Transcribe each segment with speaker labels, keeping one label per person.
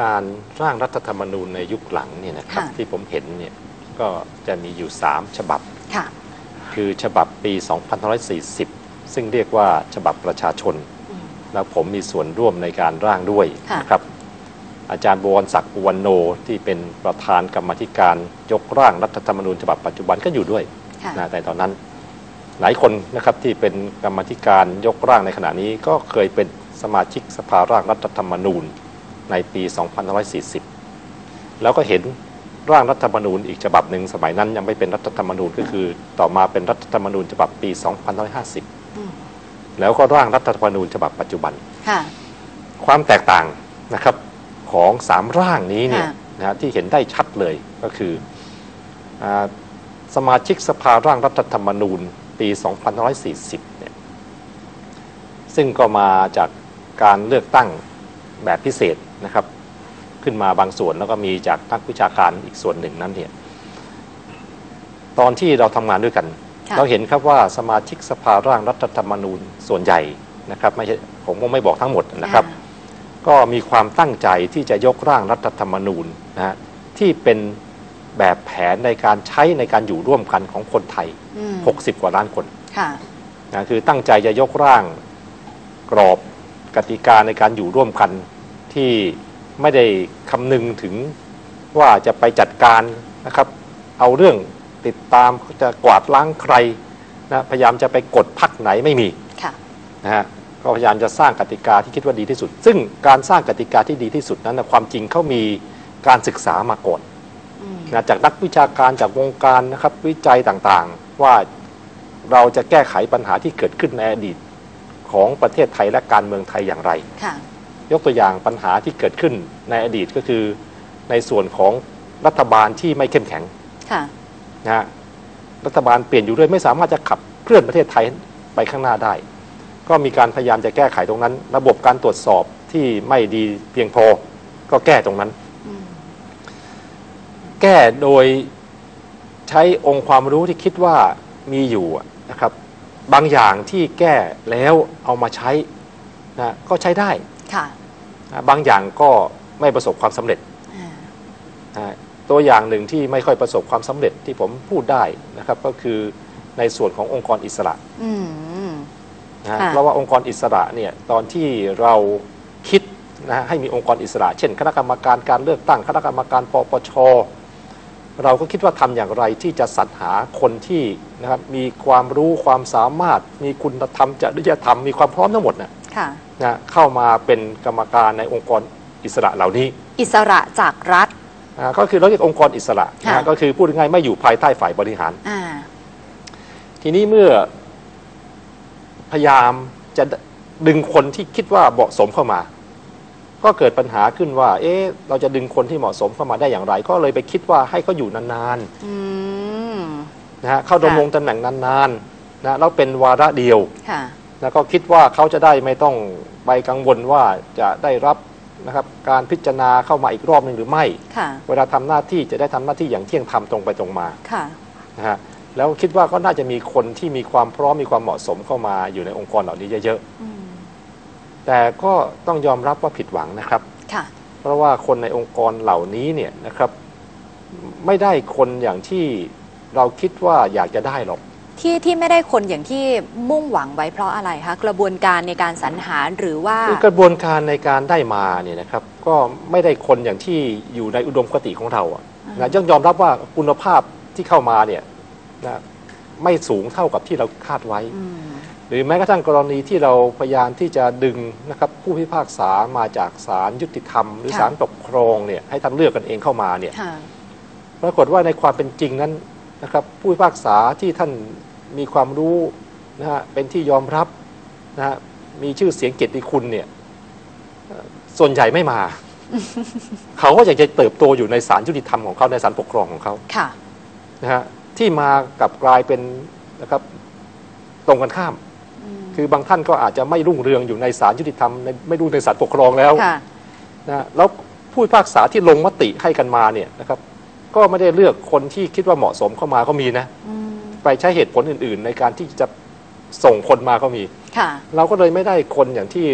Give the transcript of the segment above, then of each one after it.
Speaker 1: การร่างรัฐธรรมนูญในยุคหลังเนี่ยนะครับ
Speaker 2: ค่ะ
Speaker 1: ที่ผมเห็นเนี่ยก็จะมีอยู่ 3 ฉบับ
Speaker 2: ค่ะ
Speaker 1: คือฉบับปี 2540 ซึ่งเรียกว่าฉบับประชาชน
Speaker 2: อืม
Speaker 1: แล้วผมมีส่วนร่วมในการร่างด้วย
Speaker 2: ค่ะ
Speaker 1: นะครับอาจารย์บวรศักดิ์อุวันโนที่เป็นประธานกรรมาธิการยกร่างรัฐธรรมนูญฉบับปัจจุบันก็อยู่ด้วย
Speaker 2: ค่ะ
Speaker 1: นะแต่ตอนนั้น หลายคนนะครับที่เป็นกรรมาธิการยกร่างในขณะนี้ก็เคยเป็นสมาชิกสภาร่างรัฐธรรมนูญ ในปี2540 แล้วก็เห็นร่างรัฐธรรมนูญอีกฉบับหนึ่งสมัยนั้นยังไม่เป็นรัฐธรรมนูญก็คือต่อมาเป็นรัฐธรรมนูญฉบับปี 2550
Speaker 2: อืม
Speaker 1: แล้วก็ร่างรัฐธรรมนูญฉบับปัจจุบัน
Speaker 2: ค่ะ
Speaker 1: ความแตกต่างนะครับของสามร่างนี้เนี่ย
Speaker 2: ค่ะ
Speaker 1: นะฮะที่เห็นได้ชัดเลยก็คืออาสมาชิกสภาร่างรัฐธรรมนูญปี 2540 เนี่ยซึ่งก็มาจากการเลือกตั้ง แบบพิเศษนะครับ ขึ้นมาบางส่วนแล้วก็มีจากนักวิชาการอีกส่วนหนึ่งนั้นเนี่ยตอนที่เราทำงานด้วยกัน
Speaker 2: ค่ะ
Speaker 1: เราเห็นครับว่าสมาชิกสภาร่างรัฐธรรมนูญส่วนใหญ่นะครับไม่ใช่ผมก็ไม่บอกทั้งหมดนะครับ ก็มีความตั้งใจที่จะยกร่างรัฐธรรมนูญนะฮะที่เป็นแบบแผนในการใช้ในการอยู่ร่วมกันของคนไทย
Speaker 2: อืม
Speaker 1: 60 กว่าล้านคน
Speaker 2: ค่ะ
Speaker 1: นะคือตั้งใจจะยกร่างกรอบกติกาในการอยู่ร่วมกัน ที่ไม่ได้คำนึงถึงว่าจะไปจัดการนะครับ เอาเรื่องติดตามจะกวาดล้างใครนะพยายามจะไปกดพักไหนไม่มี
Speaker 2: ค่ะ
Speaker 1: นะฮะก็พยายามจะสร้างกติกาที่คิดว่าดีที่สุด ซึ่งการสร้างกติกาที่ดีที่สุดนั้นนะความจริงเขามีการศึกษามาก่อน
Speaker 2: อืม
Speaker 1: นะจากนักวิชาการจากวงการนะครับวิจัยต่างๆ ว่าเราจะแก้ไขปัญหาที่เกิดขึ้นในอดีตของประเทศไทยและการเมืองไทยอย่างไร
Speaker 2: ค่ะ
Speaker 1: ยกตัวอย่างปัญหาที่เกิดขึ้นในอดีตก็คือในส่วนของรัฐบาลที่ไม่เข้มแข็ง
Speaker 2: ค่ะ
Speaker 1: นะฮะรัฐบาลเปลี่ยนอยู่เรื่อยไม่สามารถจะขับเคลื่อนประเทศไทยไปข้างหน้าได้ ก็มีการพยายามจะแก้ไขตรงนั้น ระบบการตรวจสอบที่ไม่ดีเพียงพอก็แก้ตรงนั้น
Speaker 2: อืม
Speaker 1: แก้โดยใช้องค์ความรู้ที่คิดว่ามีอยู่อะนะครับ บางอย่างที่แก้แล้วเอามาใช้นะก็ใช้ได้
Speaker 2: ค่ะ
Speaker 1: นะบางอย่างก็ไม่ประสบความสำเร็จ
Speaker 2: อ่า
Speaker 1: นะตัวอย่างหนึ่งที่ไม่ค่อยประสบความสำเร็จที่ผมพูดได้นะครับ ก็คือในส่วนขององค์กรอิสระ
Speaker 2: อืม
Speaker 1: นะฮะ
Speaker 2: ค่ะ
Speaker 1: เพราะว่าองค์กรอิสระเนี่ยตอนที่เราคิดนะฮะให้มีองค์กรอิสระ เช่น คณะกรรมการการเลือกตั้งคณะกรรมการปปชเราก็คิดว่าทำอย่างไรที่จะสรรหาคนที่นะครับมีความรู้ความสามารถ มีคุณธรรมจริยธรรมมีความพร้อมทั้งหมดนะ
Speaker 2: ค่ะ
Speaker 1: นะเข้ามาเป็นกรรมการในองค์กรอิสระเหล่านี้
Speaker 2: อิสระจากรัฐ
Speaker 1: อ่าก็คือเราเรียกองค์กรอิสระนะ
Speaker 2: ค่ะ
Speaker 1: ฮะก็คือพูดง่ายๆไม่อยู่ภายใต้ฝ่ายบริหาร
Speaker 2: อ่า
Speaker 1: ทีนี้เมื่อพยายามจะดึงคนที่คิดว่าเหมาะสมเข้ามา ก็เกิดปัญหาขึ้นว่า เอ๊ะ เราจะดึงคนที่เหมาะสมเข้ามาได้อย่างไร ก็เลยไปคิดว่าให้เขาอยู่นาน
Speaker 2: อืม
Speaker 1: ๆนะฮะเข้าดำรงตำแหน่งนานๆนะแล้วเป็นวาระเดียว
Speaker 2: ค่ะ
Speaker 1: แล้วก็คิดว่าเขาจะได้ไม่ต้องไปกังวลว่าจะได้รับนะครับการพิจารณาเข้ามาอีกรอบหนึ่งหรือไม่
Speaker 2: ค่ะ
Speaker 1: เวลาทำหน้าที่จะได้ทำหน้าที่อย่างเที่ยงธรรมตรงไปตรงมา
Speaker 2: ค่ะ
Speaker 1: นะฮะแล้วคิดว่าก็น่าจะมีคนที่มีความพร้อมมีความเหมาะสมเข้ามาอยู่ในองค์กรเหล่านี้เยอะ
Speaker 2: อืม
Speaker 1: ๆแต่ก็ต้องยอมรับว่าผิดหวังนะครับ
Speaker 2: ค่ะ
Speaker 1: เพราะว่าคนในองค์กรเหล่านี้เนี่ยนะครับ ไม่ได้คนอย่างที่เราคิดว่าอยากจะได้หรอก
Speaker 2: ที่ที่ไม่ได้คนอย่างที่มุ่งหวังไว้เพราะอะไรคะกระบวนการในการสรรหาหรือว่า
Speaker 1: คือกระบวนการในการได้มาเนี่ยนะครับก็ไม่ได้คนอย่างที่อยู่ในอุดมคติของเราอะนะย่อมยอมรับว่าคุณภาพที่เข้ามาเนี่ยนะไม่สูงเท่ากับที่เราคาดไว้
Speaker 2: อืม
Speaker 1: หรือแม้กระทั่งกรณีที่เราพยายามที่จะดึงนะครับผู้พิพากษามาจากศาลยุติธรรม หรือ
Speaker 2: ค่ะ
Speaker 1: ศาลปกครองเนี่ยให้ท่านเลือกกันเองเข้ามาเนี่ย
Speaker 2: ค่ะ
Speaker 1: ปรากฏว่าในความเป็นจริงนั้น นะครับผู้พิพากษาที่ท่านมีความรู้นะฮะเป็นที่ยอมรับนะฮะมีชื่อเสียงเกียรติคุณเนี่ยเอ่อส่วนใหญ่ไม่มา เขาก็อยากจะเติบโตอยู่ในศาลยุติธรรมของเขาในศาลปกครองของเขา
Speaker 2: ค่ะ
Speaker 1: นะฮะที่มากลับกลายเป็นนะครับตรงกันข้าม
Speaker 2: อืม
Speaker 1: คือบางท่านก็อาจจะไม่รุ่งเรืองอยู่ในศาลยุติธรรมในไม่รุ่งในศาลปกครองแล้ว
Speaker 2: ค่ะ
Speaker 1: นะแล้วผู้พิพากษาที่ลงมติให้กันมาเนี่ยนะครับ ก็ไม่ได้เลือกคนที่คิดว่าเหมาะสมเข้ามาก็มีนะ
Speaker 2: อืม
Speaker 1: ไปใช้เหตุผลอื่น ๆ ในการที่จะส่งคนมาก็มี
Speaker 2: ค่ะ
Speaker 1: เราก็เลยไม่ได้คนอย่างที่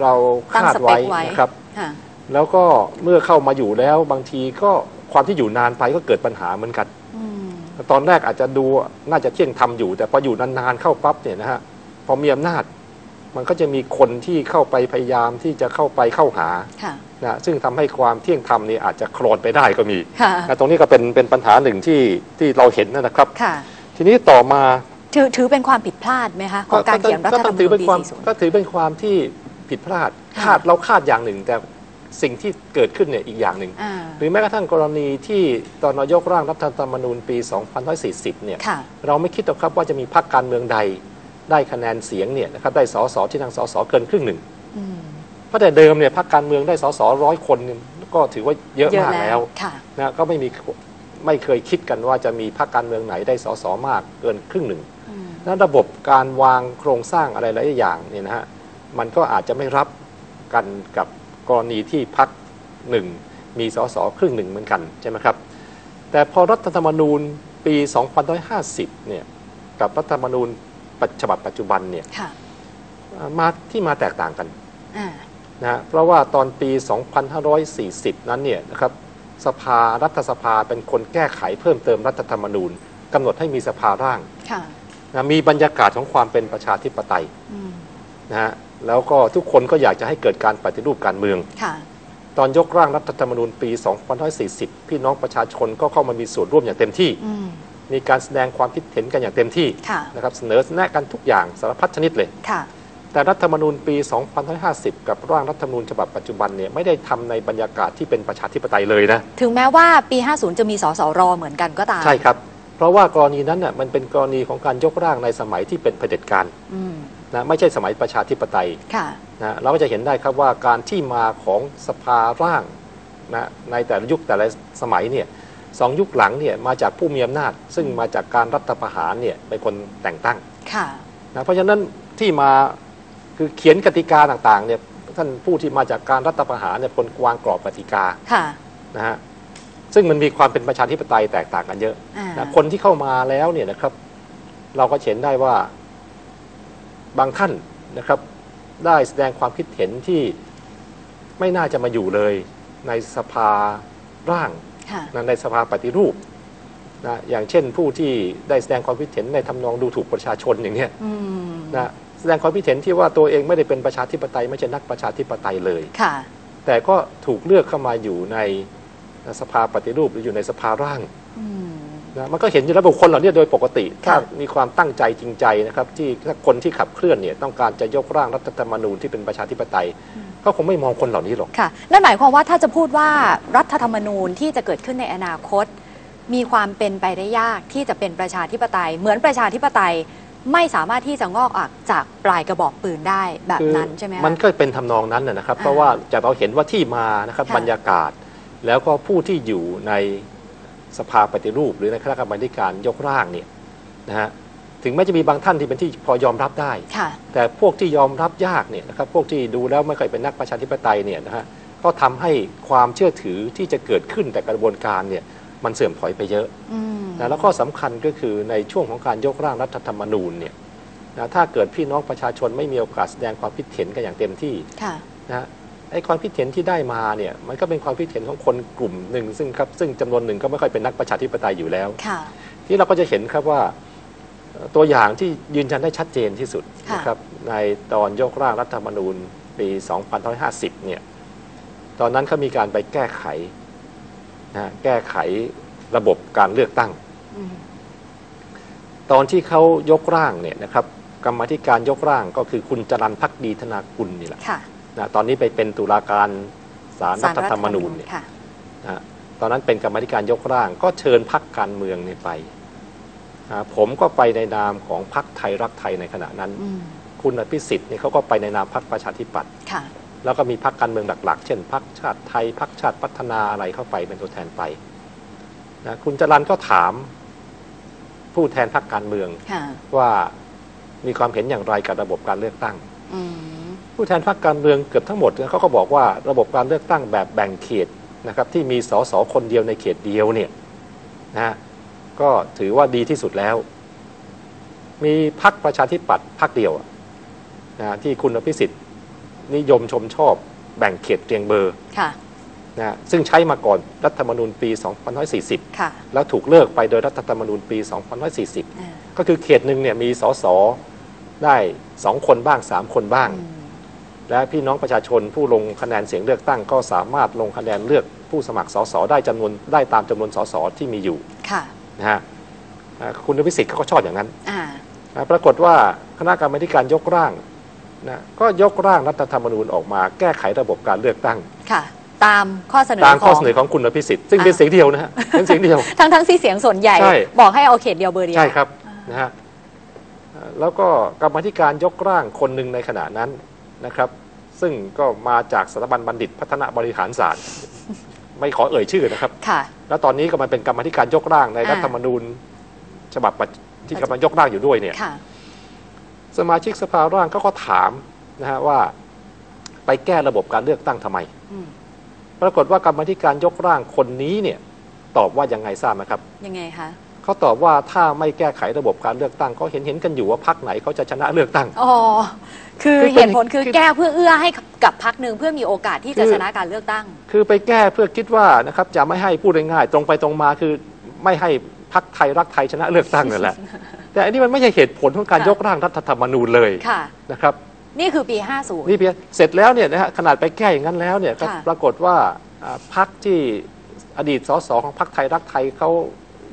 Speaker 1: เรา
Speaker 2: ตั้ง
Speaker 1: คาด
Speaker 2: สเป
Speaker 1: ไว้
Speaker 2: คไว้
Speaker 1: นะครับ
Speaker 2: ค่ะ
Speaker 1: แล้วก็เมื่อเข้ามาอยู่แล้วบางทีก็ความที่อยู่นานไปก็เกิดปัญหาเหมือนกัน
Speaker 2: อืม
Speaker 1: ตอนแรกอาจจะดูน่าจะเที่ยงทำอยู่ แต่พออยู่นานๆเข้าปั๊บเนี่ยนะฮะพอมีอำนาจ มันก็จะมีคนที่เข้าไปพยายามที่จะเข้าไปเข้าหา
Speaker 2: ค่ะ
Speaker 1: นะซึ่งทำให้ความเที่ยงธรรมนี่อาจจะโคลนไปได้ก็มี
Speaker 2: ค่ะ
Speaker 1: นะตรงนี้ก็เป็นเป็นปัญหาหนึ่งที่ที่เราเห็นนะครับ
Speaker 2: ค่ะ
Speaker 1: ทีนี้ต่อมา
Speaker 2: ถือถือเป็นความผิดพลาดไหมคะของการเขียนรัฐธรรม
Speaker 1: ก็
Speaker 2: นู
Speaker 1: ถือ
Speaker 2: ญ
Speaker 1: เป็น
Speaker 2: ปี
Speaker 1: ความ
Speaker 2: 40
Speaker 1: ก็ถือเป็นความที่ผิดพลาด
Speaker 2: ค่ะ
Speaker 1: คาดเราคาดอย่างหนึ่ง แต่สิ่งที่เกิดขึ้นเนี่ยอีกอย่างหนึ่ง
Speaker 2: อ่า
Speaker 1: หรือแม้กระทั่งกรณีที่ตอนนายกร่างรัฐธรรมนูญปี 2540 เนี่ย
Speaker 2: ค่ะ
Speaker 1: เราไม่คิดหรอกครับว่าจะมีพรรคการเมืองใด ได้คะแนนเสียงเนี่ยนะครับได้สสที่นั่งสสเกินครึ่งหนึ่ง
Speaker 2: อืม
Speaker 1: เพราะแต่เดิมเนี่ยพรรคการเมืองได้สสร้อยคนเนี่ยก็ถือว่าเยอะ
Speaker 2: เยอะ
Speaker 1: มาก
Speaker 2: แล้
Speaker 1: แล้วว
Speaker 2: ค่ะ
Speaker 1: นะก็ไม่มีไม่เคยคิดกันว่าจะมีพรรคการเมืองไหนได้สสมากเกินครึ่งหนึ่ง
Speaker 2: อืม
Speaker 1: นั้นระบบการวางโครงสร้างอะไรหลายอย่างเนี่ยนะฮะมันก็อาจจะไม่รับกันกับกรณีที่พรรคหนึ่งมีสสครึ่งหนึ่งเหมือนกันใช่ไหมครับแต่พอรัฐธรรมนูญปี 2550 เนี่ยกับรัฐธรรมนูญปัจ ฉบับปัจจุบันเนี่ย
Speaker 2: ค่ะ
Speaker 1: มาที่มาแตกต่างกัน
Speaker 2: อ่า
Speaker 1: นะฮะเพราะว่าตอนปี 2540 นั้นเนี่ยนะครับสภารัฐสภาเป็นคนแก้ไขเพิ่มเติมรัฐธรรมนูญกำหนดให้มีสภาร่าง
Speaker 2: ค่ะ
Speaker 1: นะมีบรรยากาศของความเป็นประชาธิปไตย
Speaker 2: อืม
Speaker 1: นะฮะแล้วก็ทุกคนก็อยากจะให้เกิดการปฏิรูปการเมือง
Speaker 2: ค่ะ
Speaker 1: ตอนยกร่างรัฐธรรมนูญปี 2540 พี่น้องประชาชนก็เข้ามามีส่วนร่วมอย่างเต็มที่
Speaker 2: อื ม
Speaker 1: มีการแสดงความคิดเห็นกันอย่างเต็มที่
Speaker 2: ค่ะ
Speaker 1: นะครับเสนอแนะกันทุกอย่างสารพัดชนิดเลย
Speaker 2: ค่ะ
Speaker 1: แต่รัฐธรรมนูญปี 2550 กับร่างรัฐธรรมนูญฉบับปัจจุบันเนี่ยไม่ได้ทำในบรรยากาศที่เป็นประชาธิปไตยเลยนะ
Speaker 2: ถึงแม้ว่าปี 50 จะมีสสรเหมือนกันก็ตาม
Speaker 1: ใช่ครับ เพราะว่ากรณีนั้นน่ะมันเป็นกรณีของการยกร่างในสมัยที่เป็นเผด็จการ
Speaker 2: อืม
Speaker 1: นะไม่ใช่สมัยประชาธิปไตย
Speaker 2: ค่ะ
Speaker 1: นะเราก็จะเห็นได้ครับว่าการที่มาของสภาร่างนะในแต่ละยุคแต่ละสมัยเนี่ย สองยุคหลังเนี่ยมาจากผู้มีอำนาจ ซึ่งมาจากการรัฐประหารเนี่ยเป็นคนแต่งตั้ง
Speaker 2: ค่ะ
Speaker 1: นะเพราะฉะนั้นที่มาคือเขียนกติกาต่างๆเนี่ยท่านผู้ที่มาจากการรัฐประหารเนี่ยคนวางกรอบกติกา
Speaker 2: ค่ะ
Speaker 1: นะฮะซึ่งมันมีความเป็นประชาธิปไตยแตกต่างกันเยอะ
Speaker 2: อ่า
Speaker 1: นะคนที่เข้ามาแล้วเนี่ยนะครับ เราก็เห็นได้ว่าบางท่านนะครับ ได้แสดงความคิดเห็นที่ไม่น่าจะมาอยู่เลยในสภาร่าง
Speaker 2: ค่ะ
Speaker 1: นะ ในสภาปฏิรูปนะอย่างเช่นผู้ที่ได้แสดงความคิดเห็นในทำนองดูถูกประชาชนอย่างเนี้ย
Speaker 2: อืม
Speaker 1: นะแสดงความคิดเห็นที่ว่าตัวเองไม่ได้เป็นประชาธิปไตยไม่ใช่นักประชาธิปไตยเลย
Speaker 2: ค่ะ
Speaker 1: แต่ก็ถูกเลือกเข้ามาอยู่ในสภาปฏิรูปหรืออยู่ในสภาร่าง
Speaker 2: อืม
Speaker 1: นะมันก็เห็นอยู่แล้วบุคคลเหล่านี้โดยปกติถ้า
Speaker 2: ค่ะ
Speaker 1: มีความตั้งใจจริงใจนะครับ ที่ถ้าคนที่ขับเคลื่อนเนี่ยต้องการจะยกร่างรัฐธรรมนูญที่เป็นประชาธิปไตย ก็คงไม่มองคนเหล่านี้หรอก
Speaker 2: ค่ะนั่นหมายความว่าถ้าจะพูดว่ารัฐธรรมนูญที่จะเกิดขึ้นในอนาคต มีความเป็นไปได้ยากที่จะเป็นประชาธิปไตย เหมือนประชาธิปไตยไม่สามารถที่จะงอกออกจากปลายกระบอกปืนได้แบบนั้นใช่ไหมคะ
Speaker 1: มันก็เป็นทำนองนั้นนะนะครับ
Speaker 2: อ่า
Speaker 1: เพราะว่าจากเราเห็นว่าที่มานะครับ
Speaker 2: ค่ะ
Speaker 1: บรรยากาศ แล้วก็ผู้ที่อยู่ใน สภาปฏิรูป หรือในคณะกรรมาธิการยกร่างเนี่ยนะฮะถึงแม้จะมีบางท่านที่เป็นที่พอยอมรับได้
Speaker 2: ค่ะ
Speaker 1: แต่พวกที่ยอมรับยากเนี่ยนะครับพวกที่ดูแล้วไม่ค่อยเป็นนักประชาธิปไตยเนี่ยนะฮะก็ทำให้ความเชื่อถือที่จะเกิดขึ้นแต่กระบวนการเนี่ยมันเสื่อมถอยไปเยอะ
Speaker 2: อืม
Speaker 1: นะแล้วก็สำคัญก็คือในช่วงของการยกร่างรัฐธรรมนูญเนี่ยนะถ้าเกิดพี่น้องประชาชนไม่มีโอกาสแสดงความคิดเห็นกันอย่างเต็มที่
Speaker 2: ค่ะ
Speaker 1: นะฮะ ไอ้ความคิดเห็นที่ได้มาเนี่ยมันก็เป็นความคิดเห็นของคนกลุ่มหนึ่งซึ่งครับซึ่งจำนวนหนึ่งก็ไม่ค่อยเป็นนักประชาธิปไตยอยู่แล้ว
Speaker 2: ค่ะ
Speaker 1: ที่เราก็จะเห็นครับว่าเอ่อตัวอย่างที่ยืนยันได้ชัดเจนที่สุด
Speaker 2: ค่ะ
Speaker 1: นะครับในตอนยกร่างรัฐธรรมนูญปี 2550 เนี่ยตอนนั้นเขามีการไปแก้ไขนะฮะแก้ไขระบบการเลือกตั้ง
Speaker 2: อืม
Speaker 1: ตอนที่เขายกร่างเนี่ยนะครับกรรมาธิการยกร่างก็คือคุณจรันพักดีธนากุลนี่แหละ
Speaker 2: ค่ะ
Speaker 1: นะตอนนี้ไปเป็นตุลาการศาลรัฐธรรมนูญเนี่ย
Speaker 2: ค่ะ
Speaker 1: นะฮะตอนนั้นเป็นกรรมาธิการยกร่าง ก็เชิญพักการเมืองเนี่ยไปอ่าผมก็ไปในนามของพักไทยรักไทยในขณะนั้น
Speaker 2: อืม
Speaker 1: คุณอภิสิทธิ์เนี่ยเขาก็ไปในนามพักประชาธิปัตย์
Speaker 2: ค่ะ
Speaker 1: แล้วก็มีพักการเมืองหลักๆ เช่นพักชาติไทยพักชาติพัฒนาอะไรเข้าไปเป็นตัวแทนไปนะคุณจรันก็ถามผู้แทนพักการเมือง
Speaker 2: ค่ะ
Speaker 1: ว่ามีความเห็นอย่างไรกับระบบการเลือกตั้ง
Speaker 2: อืม
Speaker 1: ผู้แทนพรรคการเมืองเกือบทั้งหมดเนี่ยเขาก็บอกว่าระบบการเลือกตั้งแบบแบ่งเขตนะครับที่มีสสคนเดียวในเขตเดียวเนี่ยนะฮะก็ถือว่าดีที่สุดแล้ว มีพรรคประชาธิปัตย์พรรคเดียวอะนะที่คุณอภิสิทธิ์นิยมชมชอบแบ่งเขตเรียงเบอร์
Speaker 2: ค่ะ
Speaker 1: นะฮะซึ่งใช้มาก่อนรัฐธรรมนูญปี 2540
Speaker 2: ค่ะ
Speaker 1: แล้วถูกเลิกไปโดยรัฐธรรมนูญปี 2540
Speaker 2: อ่า
Speaker 1: ก็คือเขตหนึ่งเนี่ยมีสสได้ 2 คนบ้าง 3 คนบ้าง
Speaker 2: อืม
Speaker 1: และพี่น้องประชาชนผู้ลงคะแนนเสียงเลือกตั้งก็สามารถลงคะแนนเลือกผู้สมัครสสได้จำนวนได้ตามจำนวนสสที่มีอยู่
Speaker 2: ค่ะ
Speaker 1: นะฮะอ่าคุณพิสิทธิ์เขาก็ชอบอย่างนั้น
Speaker 2: อ่า
Speaker 1: นะปรากฏว่าคณะกรรมาธิการยกร่างนะก็ยกร่างรัฐธรรมนูญออกมา แก้ไขระบบการเลือกตั้ง
Speaker 2: ค่ะ ตามข้อเสนอ
Speaker 1: ตามข้อ
Speaker 2: ขง
Speaker 1: เสนอของคุณพิสิทธิ์ซึ่งเป็น
Speaker 2: อ่า
Speaker 1: เสียงเดียวนะฮะเป็นเสียงเดียว
Speaker 2: ทั้งทั้งที่เสียงส่วนใหญ่
Speaker 1: ใช่
Speaker 2: บอกให้เอาเขตเดียวเบอร์เดียว
Speaker 1: ใช่ครับนะฮะเอ่อแล้วก็กรรมาธิการยกร่างคนหนึ่งในขณะนั้น นะครับ ซึ่งก็มาจากสถาบันบัณฑิตพัฒนาบริหารศาสตร์ ไม่ขอเอ่ยชื่อนะครับ
Speaker 2: ค่ะ
Speaker 1: แล้วตอนนี้ก็มาเป็นกรรมาธิการยกร่างใน
Speaker 2: อ่า
Speaker 1: รัฐธรรมนูญ ฉบับปัจที่กำลังยกร่างอยู่ด้วยเนี่ย
Speaker 2: ค่ะ
Speaker 1: สมาชิกสภาร่างก็ก็ถามนะฮะว่า ไปแก้ระบบการเลือกตั้งทำไม
Speaker 2: อืม
Speaker 1: ปรากฏว่ากรรมาธิการยกร่างคนนี้เนี่ย ตอบว่ายังไงทราบไหมครับ
Speaker 2: ยังไงคะ
Speaker 1: เขาตอบว่าถ้าไม่แก้ไขระบบการเลือกตั้งก็เห็นเห็นกันอยู่ว่าพรรคไหนเขาจะชนะเลือกตั้ง
Speaker 2: อ๋อ คือ
Speaker 1: คือเป็น
Speaker 2: เหตุผลคือ
Speaker 1: คือ
Speaker 2: แก้เพื่อเอื้อให้กับพักหนึ่งเพื่อมีโอกาสที่จะ
Speaker 1: คือ
Speaker 2: ชนะการเลือกตั้ง
Speaker 1: คือไปแก้เพื่อคิดว่านะครับจะไม่ให้พูดง่ายๆตรงไปตรงมาคือไม่ให้พรรคไทยรักไทยชนะเลือกตั้งนั่นแหละ แต่อันนี้มันไม่ใช่เหตุผลของการ
Speaker 2: ค่ะ
Speaker 1: ยกร่างรัฐธรรมนูญเลย
Speaker 2: ค่ะ
Speaker 1: นะครับ
Speaker 2: นี่คือปี 50
Speaker 1: นี่เพียงเสร็จแล้วเนี่ยนะฮะขนาดไปแก้อย่างนั้นแล้วเนี่ยก็
Speaker 2: ค่ะ
Speaker 1: ปรากฏว่าอ่าพรรคที่อดีตสสของพรรคไทยรักไทยเขา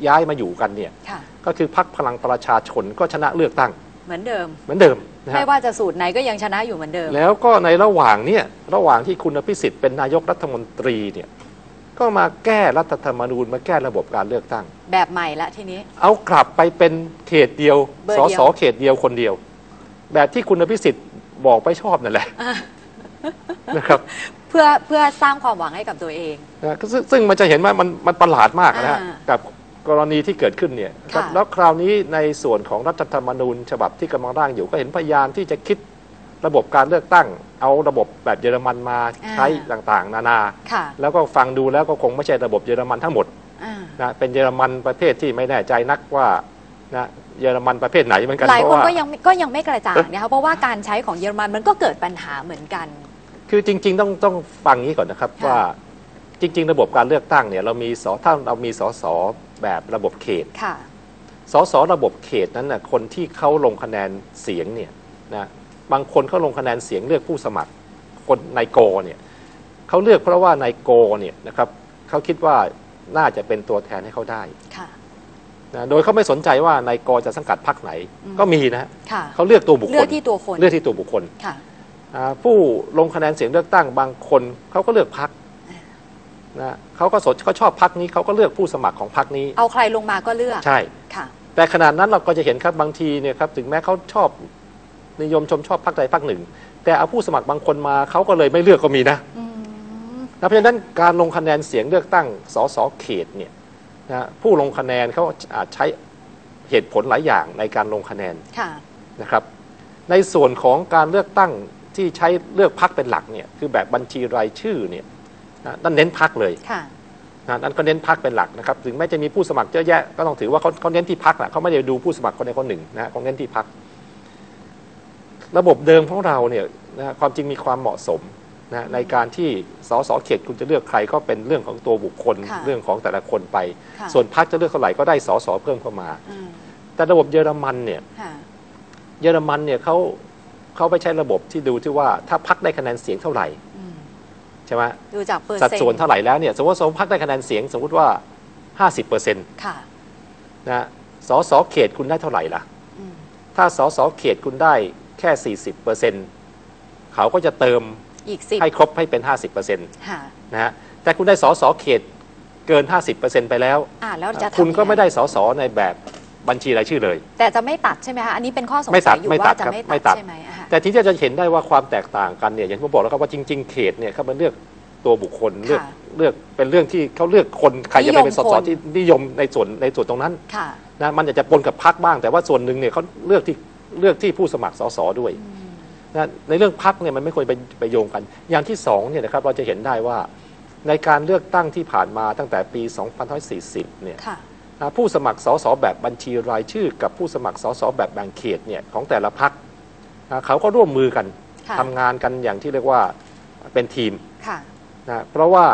Speaker 1: ย้ายมาอยู่กันเนี่ย
Speaker 2: ค่ะ
Speaker 1: ก็คือพรรคพลังประชาชนก็ชนะเลือกตั้ง
Speaker 2: เหมือนเดิม
Speaker 1: เหมือนเดิมนะฮะ
Speaker 2: ไม่ว่าจะสูตรไหนก็ยังชนะอยู่เหมือนเดิม
Speaker 1: แล้วก็ในระหว่างเนี่ยระหว่างที่คุณอภิสิทธิ์เป็นนายกรัฐมนตรีเนี่ยก็มาแก้รัฐธรรมนูญมาแก้ระบบการเลือกตั้ง
Speaker 2: แบบใหม่ละทีนี้
Speaker 1: เอากลับไปเป็นเขตเดียว
Speaker 2: เบอร์
Speaker 1: ส
Speaker 2: เดียว
Speaker 1: สเขตเดียวคนเดียว แบบที่คุณอภิสิทธิ์บอกไปชอบนั่นแหละนะครับ
Speaker 2: เพื่อเพื่อสร้างความหวังให้กับตัวเอง
Speaker 1: นะซึ่งซึ่งมันจะเห็นว่ามันมันประหลาดมากนะฮะ
Speaker 2: อ่า
Speaker 1: กับ กรณีที่เกิดขึ้นเนี่ยครับ
Speaker 2: ค่ะ
Speaker 1: แล้วคราวนี้ในส่วนของรัฐธรรมนูญ ฉบับที่กำลังร่างอยู่ก็เห็นพยายามที่จะคิดระบบการเลือกตั้ง เอาระบบแบบเยอรมันมาใช้ต่างๆ นานา
Speaker 2: ค่ะ
Speaker 1: แล้วก็ฟังดูแล้วก็คงไม่ใช่ระบบเยอรมันทั้งหมด
Speaker 2: อ่า
Speaker 1: นะเป็นเยอรมันประเภทที่ไม่แน่ใจนักว่านะเยอรมันประเภทไหนเหมือนกัน
Speaker 2: หลาย
Speaker 1: เพ
Speaker 2: คน
Speaker 1: ราะว่า
Speaker 2: ก็ยังก็ยังไม่กระจ่างนะคะเพราะว่าการใช้ของเยอรมันมันก็เกิดปัญหาเหมือนกัน
Speaker 1: คือจริง ๆ ต้องต้องฟังนี้ก่อนนะครับ
Speaker 2: ค่ะ
Speaker 1: ว่าจริง ๆ ระบบการเลือกตั้งเนี่ยเรามีสถ้าเรามีสส แบบระบบเขต
Speaker 2: ค่ะ
Speaker 1: สสระบบเขตนั้นนะคนที่เขาลงคะแนนเสียงเนี่ยนะบางคนเขาลงคะแนนเสียงเลือกผู้สมัคร คนนายโกเนี่ยเขาเลือกเพราะว่านายโกเนี่ยนะครับเขาคิดว่าน่าจะเป็นตัวแทนให้เขาได้
Speaker 2: ค่ะ
Speaker 1: นะโดยเขาไม่สนใจว่านายกจะสังกัดพรรคไหน
Speaker 2: อืม
Speaker 1: ก็มีนะ
Speaker 2: ค่ะ
Speaker 1: เขาเลือกตัวบุคคล
Speaker 2: เลือกที่ตัวคน
Speaker 1: เลือกที่ตัวบุคคล
Speaker 2: ค่ะ
Speaker 1: อ่าผู้ลงคะแนนเสียงเลือกตั้งบางคนเขาก็เลือกพรรค นะเขาก็สนเขาชอบพรรคนี้เขาก็เลือกผู้สมัครของพรรคนี้
Speaker 2: เอาใครลงมาก็เลือก
Speaker 1: ใช่
Speaker 2: ค่ะ
Speaker 1: แต่ขนาดนั้นเราก็จะเห็นครับบางทีเนี่ยครับถึงแม้เขาชอบนิยมชมชอบพรรคใดพรรคหนึ่ง แต่เอาผู้สมัครบางคนมาเขาก็เลยไม่เลือกก็มีนะ
Speaker 2: อืม
Speaker 1: นะเพราะฉะนั้นการลงคะแนนเสียงเลือกตั้งสสเขตเนี่ยนะผู้ลงคะแนนเขาอาจใช้เหตุผลหลายอย่างในการลงคะแนน
Speaker 2: ค่ะ
Speaker 1: นะครับ ในส่วนของการเลือกตั้งที่ใช้เลือกพรรคเป็นหลักเนี่ยคือแบบบัญชีรายชื่อเนี่ย นะนั่นเน้นพรรคเลย
Speaker 2: ค่ะ
Speaker 1: นะนั่นก็เน้นพรรคเป็นหลักนะครับ ถึงแม้จะมีผู้สมัครเยอะแยะก็ต้องถือว่าเขาเขาเน้นที่พรรคแหละเขาไม่ได้ดูผู้สมัครคนใดคนหนึ่งนะเขาเน้นที่พรรคระบบเดิมของเราเนี่ยนะความจริงมีความเหมาะสมนะในการที่สสเขตคุณจะเลือกใครก็เป็นเรื่องของตัวบุคคล
Speaker 2: ค่ะ
Speaker 1: เรื่องของแต่ละคนไป
Speaker 2: ค่ะ
Speaker 1: ส่วนพรรคจะเลือกเท่าไหร่ก็ได้สสเพิ่มเข้ามา
Speaker 2: อืม
Speaker 1: แต่ระบบเยอรมันเนี่ย
Speaker 2: ค่ะ
Speaker 1: เยอรมันเนี่ยเขาเขาไปใช้ระบบที่ดูที่ว่าถ้าพรรคได้คะแนนเสียงเท่าไหร่
Speaker 2: อืม
Speaker 1: ใช่ไหม
Speaker 2: ดูจากเปอร์
Speaker 1: สัด
Speaker 2: เซ็นต์
Speaker 1: ส่วนเท่าไหร่แล้วเนี่ยสมมติว่าสมมติพรรคได้คะแนนเสียงสมมติว่า 50เปอร์เซ็นต์
Speaker 2: ค่ะ
Speaker 1: นะสสเขตคุณได้เท่าไหร่ล่ะ
Speaker 2: อืม
Speaker 1: ถ้าสสเขตคุณได้แค่ 40เปอร์เซ็นต์เขาก็จะเติม
Speaker 2: อีกสิบ
Speaker 1: ให้ครบให้เป็น 50เปอร์เซ็นต์
Speaker 2: ค่ะ
Speaker 1: นะฮะแต่คุณได้สสเขตเกิน 50เปอร์เซ็นต์ไปแล้ว
Speaker 2: อ่าแล้วจะทำ
Speaker 1: คุณก็
Speaker 2: ยังง
Speaker 1: ไม่ได้สสในแบบ บัญชีรายชื่อเลย
Speaker 2: แต่จะไม่ตัดใช่ไหมคะอันนี้เป็นข้อสง
Speaker 1: ไม่ตั
Speaker 2: สั
Speaker 1: ด
Speaker 2: ยอยู่
Speaker 1: ไม่ตั
Speaker 2: ว่า
Speaker 1: ด
Speaker 2: จะ
Speaker 1: ครับ
Speaker 2: ไม่
Speaker 1: ไม่ตั
Speaker 2: ตั
Speaker 1: ด
Speaker 2: ดใช่ไหมอะ
Speaker 1: แต่ที่จะเห็นได้ว่าความแตกต่างกันเนี่ยอย่างที่ผมบอกแล้วครับว่าจริง ๆ เขตเนี่ยเขาเป็นเลือกตัวบุคคลเลือก
Speaker 2: ค่ะ
Speaker 1: เลือกเป็นเรื่องที่เขาเลือกคนใครจะไปเป็นส
Speaker 2: นิยม
Speaker 1: ส
Speaker 2: คน
Speaker 1: ที่นิยมในส่วนในส่วนตรงนั้น
Speaker 2: ค่ะ
Speaker 1: นะมันอาจจะปนกับพักบ้าง แต่ว่าส่วนหนึ่งเนี่ยเขาเลือกที่เลือกที่ผู้สมัครสสด้วย
Speaker 2: อืม
Speaker 1: นะในเรื่องพักเนี่ยมันไม่ควรไปไปโยงกัน อย่างที่สองเนี่ยนะครับเราจะเห็นได้ว่าในการเลือกตั้งที่ผ่านมาตั้งแต่ปี 2540 เนี่ย
Speaker 2: ค่ะ
Speaker 1: นะ ผู้สมัครสสแบบบัญชีรายชื่อ กับผู้สมัครสสแบบแบ่งเขตเนี่ยของแต่ละพักเขาก็ร่วมมือกัน
Speaker 2: ค่ะ
Speaker 1: ทำงานกันอย่างที่เรียกว่าเป็นทีม
Speaker 2: ค่ะ
Speaker 1: นะเพราะว่า